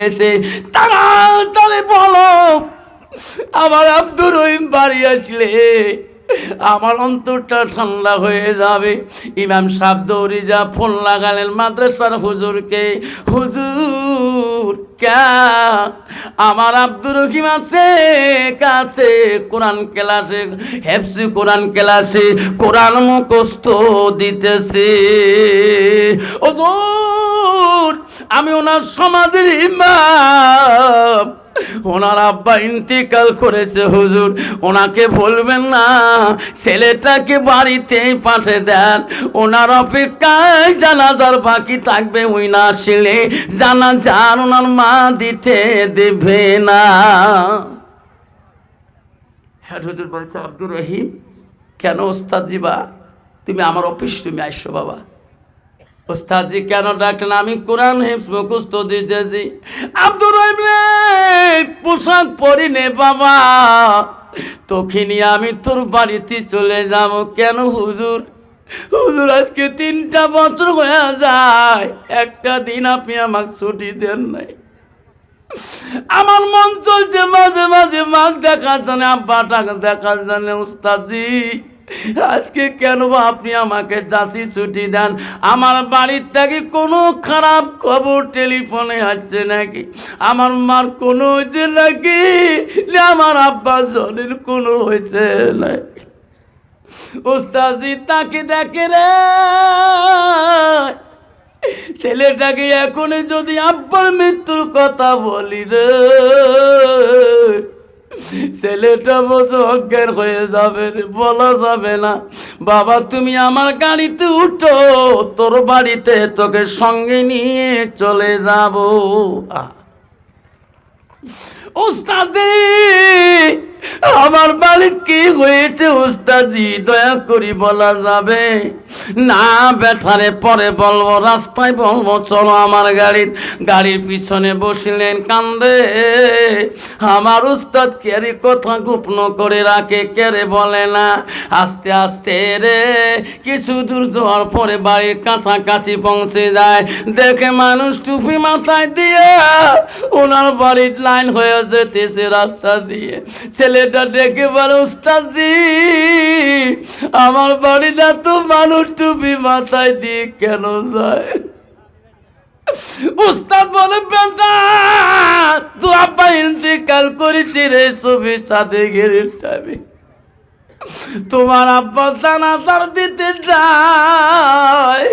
গেছে। তাড়াতাড়ি বলো, আমার আব্দুর রহিম বাড়ি আসলে। আমার অন্তরটা ঠান্ডা হয়ে যাবে। ইমাম সাহ দৌড়ি যা, ফোন লাগালেন মাদ্রাসার হুজুরকে। হুজুর ক্যা আমার আব্দুর রহিম আছে, কাছে। কোরআন ক্লাসে, হেফসি কোরআন ক্লাসে, কোরআন মুখস্থ দিতেছে। হুজুর, আমি ওনার সমাধির ইমাম। ওনার আব্বা ইন্তিকাল করেছে হুজুর। ওনাকে বলবেন না। ছেলেটাকে বাড়িতে পাঠিয়ে দেন। ওনার অপেক্ষায় জানাজার বাকি থাকবে। ওই না আসলে যান ওনার মা দিতে দেবে না। হ্যাঁ হুজুর, বলছে আব্দুর রহিম, কেন ওস্তাদ জিবা? তুমি আমার অফিস তুমি আইসো বাবা। ওস্তাদজি কেন ডাকলেন? আমি কোরআন মুখস্থ দিতেছি। আব্দুর পোশাক পরি নে বাবা। তোকে নিয়ে আমি তোর বাড়িতে চলে যাব কেন হুজুর? হুজুর, আজকে তিনটা বছর হয়ে যায়, একটা দিন আপনি আমাকে ছুটি দেন নাই। আমার মন চলছে মাঝে মাঝে মাছ দেখার জন্য আব্বাটাকে দেখার জন্য, উস্তাদি। আজকে কেন আপনি আমাকে চাষি ছুটি দেন? আমার বাড়ির থেকে কোনো খারাপ খবর টেলিফোনে আসছে নাকি? আমার মার কোনো হয়েছে নাকি? আমার আব্বা জলের কোনো হয়েছে নাকি? উস্তাদি তাকে দেখে রে। ছেলেটাকে এখন যদি আব্বার মৃত্যুর কথা বলি রে। ছেলেটা বছর অজ্ঞান হয়ে যাবে বলা যাবে না। বাবা, তুমি আমার গাড়িতে উঠো, তোর বাড়িতে তোকে সঙ্গে নিয়ে চলে যাব। ওস্তাদি, আমার বাড়ির কি হয়েছে ওস্তাদি? দয়া করি বলা যাবে। না, ব্যথারে পরে বলব, রাস্তায় বলব, চলো আমার গাড়ির গাড়ির পিছনে বসিলেন, কান্দে। আমার উস্তাদ কেরে কথা গোপন করে রাখে, কেরে বলে না? আস্তে আস্তে রে, কিছু দূর যাওয়ার পরে বাড়ির কাছাকাছি পৌঁছে যায়। দেখে মানুষ টুপি মাথায় দিয়ে ওনার বাড়ির লাইন হয়ে আমার বাড়িটা তো মানুষ টুপি মাথায় দিয়ে কেন যায়? উস্তাদ বলে, বেটা তুই আব্বা ইন্তিকাল করেছি রে, ছবি সাথে গেলে টাবি তোমার আব্বা জানাজার দিতে যায়।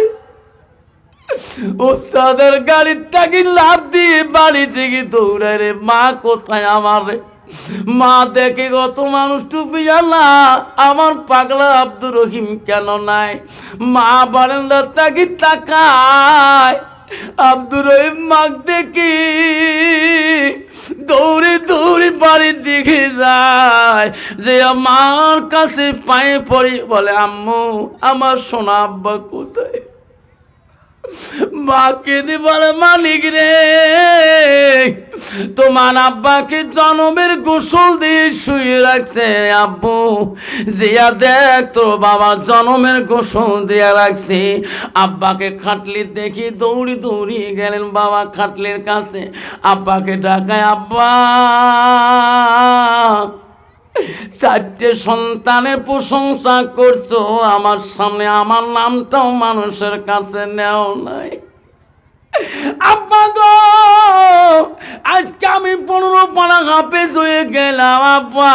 ওস্তাদের গাড়ির টাকি লাভ দিয়ে বাড়ি থেকে দৌড়ায় রে? মা কোথায় আমার রে? মা দেখে কত মানুষ টুপি জানা আমার পাগলা আব্দুর রহিম কেন নাই? মা বারান্দার তাকি তাকায়? আব্দুর রহিম মাক দেখি, দৌড়ে দৌড়ে বাড়ির দিকে যায়। যে আমার কাছে পায়ে পড়ি বলে, আম্মু, আমার সোনা আব্বা কোথায়? মাকে দি বলে মালিক রে। তোমার আব্বাকে জনমের গোসল দিয়ে শুয়ে রাখছে, আব্বু। দিয়া দেখ, তোর বাবা জনমের গোসল দিয়ে রাখছে। আব্বাকে খাটলি দেখি দৌড়ি দৌড়ি গেলেন বাবা খাটলির কাছে। আব্বাকে ডাকায়, আব্বা। চারটে সন্তানের প্রশংসা করছ, আমার সামনে আমার নামটাও মানুষের কাছে নেও নাই। আব্বা গো, আজকে আমি পনেরো পাড়া হাফেজ হয়ে গেলাম, আব্বা।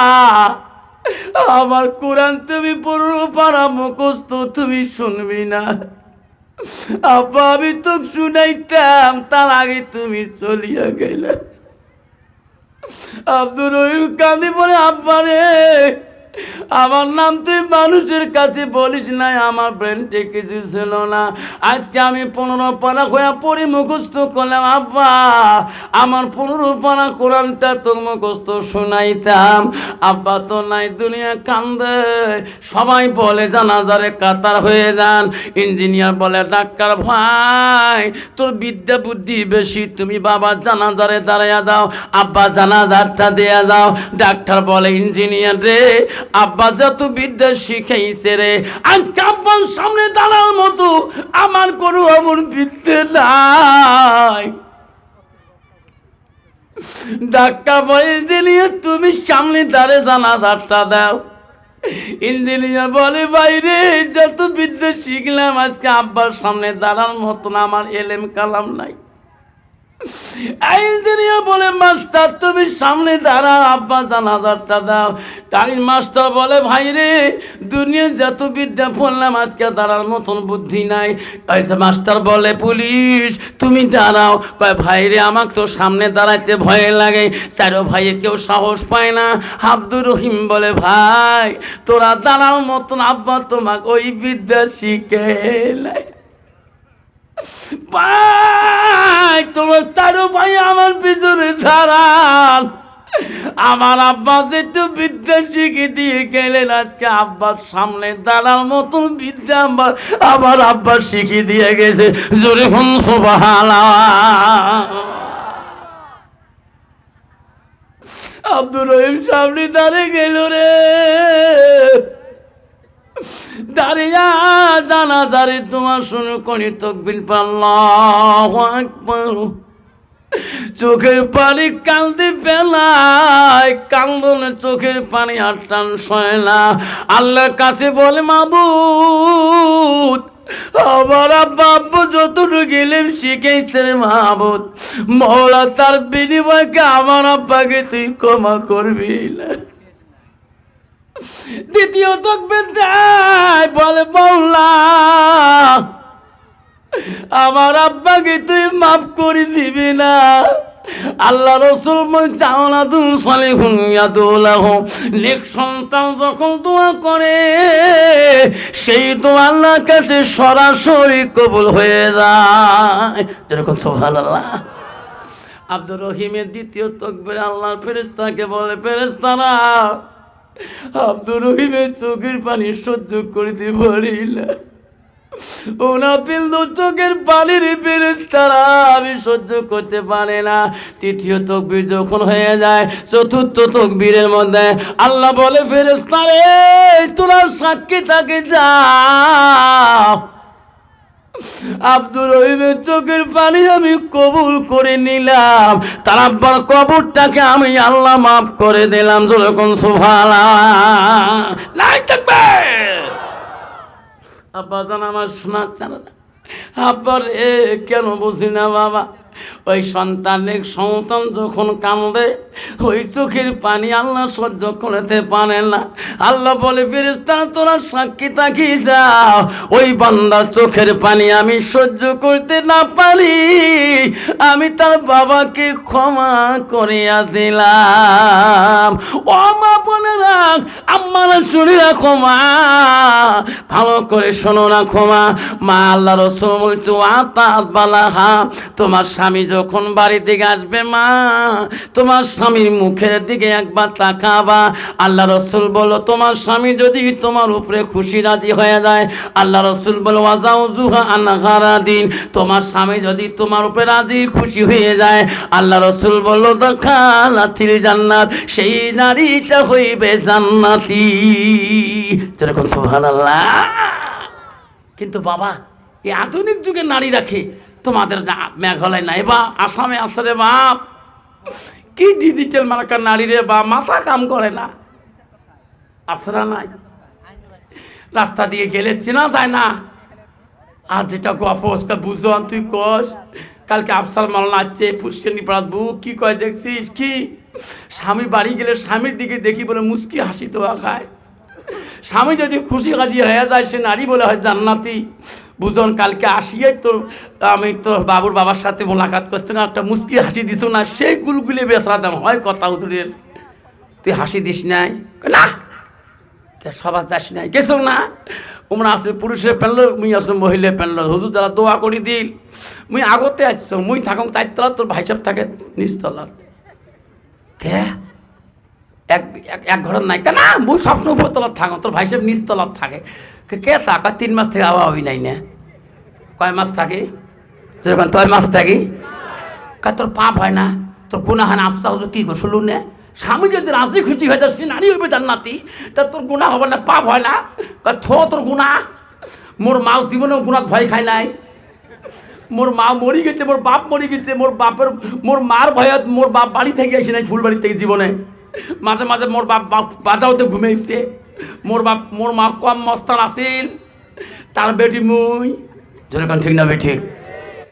আমার কোরআন তুমি পনেরো পাড়া মুখস্থ তুমি শুনবি না। আব্বা, আমি তো শুনাইতাম, তার আগে তুমি চলিয়া গেলে। আব্দুর রহিম কান্দি পরে আব্বারে। আমার নাম তুই মানুষের কাছে বলিস নাই, আমার ব্রেনটে কিছু ছিল না। আজকে আমি পনেরো পারা হয়ে পড়ি, মুখস্থ করলাম, আব্বা, আমার পনেরো পারা কোরআনটা তোর মুখস্থ শোনাইতাম। আব্বা তো নাই, দুনিয়া কান্দে। সবাই বলে, জানাজারে কাতার হয়ে যান। ইঞ্জিনিয়ার বলে, ডাক্তার ভাই, তোর বিদ্যা বুদ্ধি বেশি, তুমি বাবা জানাজারে দাঁড়াইয়া যাও, আব্বা জানাজারটা দেয়া যাও। ডাক্তার বলে, ইঞ্জিনিয়ার রে আব্বা যত বিদ্যা শিখাইছে রে আজকে আব্বার সামনে দাঁড়ার মতো আমার কোনো এমন বিদ্যে নাই। বলে ইঞ্জিনিয়ার তুমি সামনে দাঁড়ে জানাজারটা দাও। ইঞ্জিনিয়ার বলে, বাইরে, যত বিদ্যা শিখলাম, আজকে আব্বার সামনে দাঁড়ার মতন আমার এলেম কালাম নাই। ইঞ্জিনিয়ার বলে, মাস্টার, তুমি সামনে দাঁড়াও আব্বা জানাজারটা দাও। তাই মাস্টার বলে, ভাই রে, দুনিয়ার যত বিদ্যা পড়লাম, আজকে দাঁড়ার মতন বুদ্ধি নাই। তাই মাস্টার বলে, পুলিশ, তুমি দাঁড়াও। কয়, ভাই রে, আমাকে তো সামনে দাঁড়াইতে ভয় লাগে। চারো ভাইয়ে কেউ সাহস পায় না। আব্দুর রহিম বলে, ভাই, তোরা দাঁড়ার মতন, আব্বা তোমাকে ওই বিদ্যা শিখে ভাই, তোমার চারো ভাই আমার পিছনে দাঁড়ান আমার আব্বা যেটু বিদ্যা শিখে দিয়ে গেলেন, আজকে আব্বার সামনে দাঁড়ার মতন বিদ্যা আমার আমার আব্বা শিখিয়ে দিয়ে গেছে। জোরে হন সোবাহালা আব্দুর রহিম সামনে দাঁড়িয়ে গেল রে। দাঁড়িয়া জানা দাঁড়ি তোমার শুনে করি তকবিল পাল্লাহ চোখের পানি কান্দি পেলায় কান্দনে চোখের পানি আর টান সয় না। আল্লাহর কাছে বলে, মাবুদ, আমার আব্বা যতটুকু গেলেন শিখেছে রে মাহবুদ মৌলা তার বিনিময়কে আমার আব্বাকে তুই ক্ষমা করবি না। দ্বিতীয় তকবের দেয় বলে বললা আমার আব্বাকে তুই মাফ করে দিবি না। আল্লাহ রসুল যখন দোয়া করে, সেই দোয়া আল্লাহর কাছে সরাসরি কবুল হয়ে যায়। যেরকম সুবহানাল্লাহ। আব্দুর রহিমের দ্বিতীয় তকবির আল্লাহর ফেরেস্তাকে বলে ফেরেস্তারা আব্দুর রহিমের চোখের পানি সহ্য করিতে পারি না। চোখের পানির ফেরেস্তারা আমি সহ্য করতে পারে না। তৃতীয় তকবির যখন হয়ে যায়, চতুর্থ তকবীরের মধ্যে আল্লাহ বলে ফেরেস্তারে তোরা সাক্ষী তাকে যাও আব্দুর রহিমের চোখের পানি আমি কবুল করে নিলাম। তার আব্বার কবরটাকে আমি আল্লাহ মাফ করে দিলাম। যেরকম সুভালা নাই থাকবে। আব্বা জান, আমার শোনাচ্ছে না। আব্বার এ কেন বুঝি না বাবা? ওই সন্তানের সন্তান যখন কান্দে ওই চোখের পানি আল্লাহ সহ্য করতে পারে না। আল্লাহ বলে ফেরেস্তা তোরা সাক্ষী থাকি যাও ওই বান্দার চোখের পানি আমি সহ্য করতে না পারি। আমি তার বাবাকে ক্ষমা করিয়া দিলাম। ও মা বোনেরা আমার শুনে রাখো মা। ভালো করে শোনো না ক্ষমা মা। আল্লাহ রসুল বলছো আতাত বালা হা তোমার স্বামী যখন বাড়ি থেকে আসবে মা, তোমার স্বামীর মুখের দিকে একবার তাকাবা। আল্লাহ রসুল বলো তোমার স্বামী যদি তোমার উপরে খুশি রাজি হয়ে যায়, আল্লাহ রসুল বলো আজাও জুহা আনাহারা দিন তোমার স্বামী যদি তোমার উপরে রাজি খুশি হয়ে যায়, আল্লাহ রসুল বলল দেখালাথির জান্নাত, সেই নারীটা হইবে জান্নাতি। যেরকম সুবহানাল্লাহ। কিন্তু বাবা, এই আধুনিক যুগে নারী রাখে তোমাদের মেঘালয় নাই বা আসামে আছে রে বাপ। কি ডিজিটাল মার্কার নারীরে বা, মাথা কাম করে না। আসরা নাই। রাস্তা দিয়ে গেলে চেনা যায় না। আর যেটা গপ ওসকা বুঝলাম তুই কস, কালকে আফসার মাল নাচছে পুষ্করণী পাড়াত বুক কি কয় দেখছিস? কি? স্বামী বাড়ি গেলে স্বামীর দিকে দেখি বলে মুস্কি হাসি তো খায়। স্বামী যদি খুশি হাজি হয়ে যায়, সে নারী বলে হয় জান্নাতি। বুঝন, কালকে আসিয়ে তোর আমি তোর বাবুর বাবার সাথে মোলাকাত করছি না, একটা মুস্কি হাসি দিস না, সেই গুলগুলি বেসরা দাম। হয় কথা উদুরের। তুই হাসি দিস নাই? না! সবার যাস নাই? গেছো না? ওমরা আছে পুরুষের পেনল, মুই আসলে মহিলা পেনল। হুজুর দ্বারা দোয়া করি দিল, মুই আগতে আসছো, মুই থাকুন চারতলা তোর ভাই সাহেব থাকে নিচতলা কে? এক, এক- ঘরের নাই। কেন মুই সবসময় উপরতলার থাকো তোর ভাই সাহেব নিচতলার থাকে। কে কে থাকা? তিন মাস থেকে আবার হবি নাই না। কয় মাস থাকে? যখন তয় মাস থাকি? কা তোর পাপ হয় না? তোর গুণা হয় না, আফসা হুজুর কী করছিল না। স্বামী যদি রাজি খুশি হয়ে যায়, সে নারী হইবে জান্নাতি। তা তোর গুণা হবে না, পাপ হয় না। থো তোর গুণা মোর মাও জীবনেও গুণা ভয় খায় নাই। মোর মা মরি গেছে, মোর বাপ মরি গেছে, মোর বাপের, মোর মার ভয়ত মোর বাপ বাড়ি থেকে আসে নাই, ফুলবাড়ি থেকে জীবনে। মাঝে মাঝে মোর বাপ বাপ বাজাওতে ঘুমাইছে। মোর বাপ, মোর মা কম মস্তান আছিল। তার বেটি মুই। যেরকম ঠিক না বেঠিক